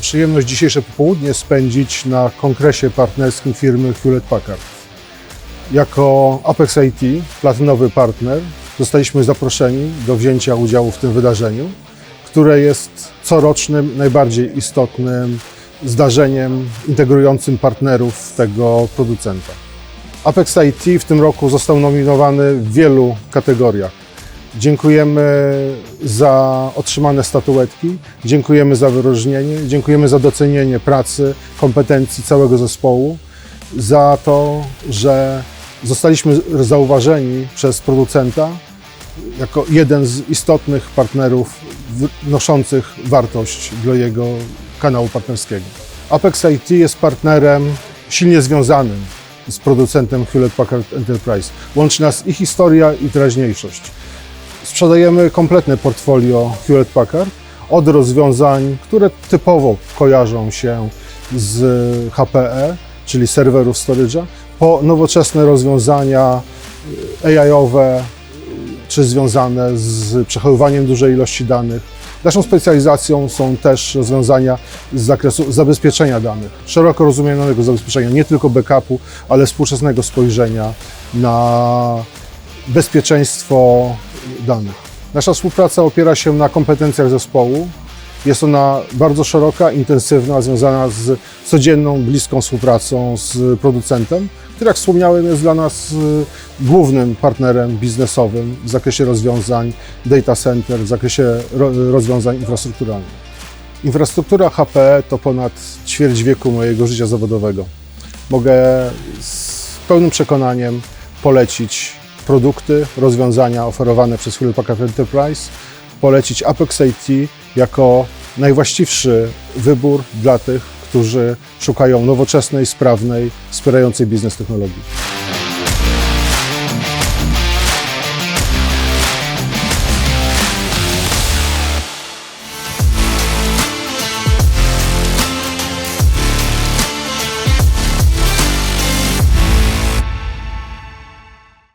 Przyjemność dzisiejsze popołudnie spędzić na kongresie partnerskim firmy Hewlett Packard. Jako Apex IT, platynowy partner, zostaliśmy zaproszeni do wzięcia udziału w tym wydarzeniu, które jest corocznym, najbardziej istotnym zdarzeniem integrującym partnerów tego producenta. Apex IT w tym roku został nominowany w wielu kategoriach. Dziękujemy za otrzymane statuetki, dziękujemy za wyróżnienie, dziękujemy za docenienie pracy, kompetencji całego zespołu, za to, że zostaliśmy zauważeni przez producenta jako jeden z istotnych partnerów wnoszących wartość dla jego kanału partnerskiego. Apex IT jest partnerem silnie związanym z producentem Hewlett Packard Enterprise. Łączy nas i historia, i teraźniejszość. Sprzedajemy kompletne portfolio Hewlett Packard, od rozwiązań, które typowo kojarzą się z HPE, czyli serwerów storage'a, po nowoczesne rozwiązania AI-owe, czy związane z przechowywaniem dużej ilości danych. Naszą specjalizacją są też rozwiązania z zakresu zabezpieczenia danych, szeroko rozumianego zabezpieczenia, nie tylko backupu, ale współczesnego spojrzenia na bezpieczeństwo danych. Nasza współpraca opiera się na kompetencjach zespołu. Jest ona bardzo szeroka, intensywna, związana z codzienną, bliską współpracą z producentem, który, jak wspomniałem, jest dla nas y, głównym partnerem biznesowym w zakresie rozwiązań data center, w zakresie ro- rozwiązań infrastrukturalnych. Infrastruktura HPE to ponad ćwierć wieku mojego życia zawodowego. Mogę z pełnym przekonaniem polecić produkty, rozwiązania oferowane przez Hewlett Packard Enterprise, polecić Apex IT jako najwłaściwszy wybór dla tych, którzy szukają nowoczesnej, sprawnej, wspierającej biznes technologii.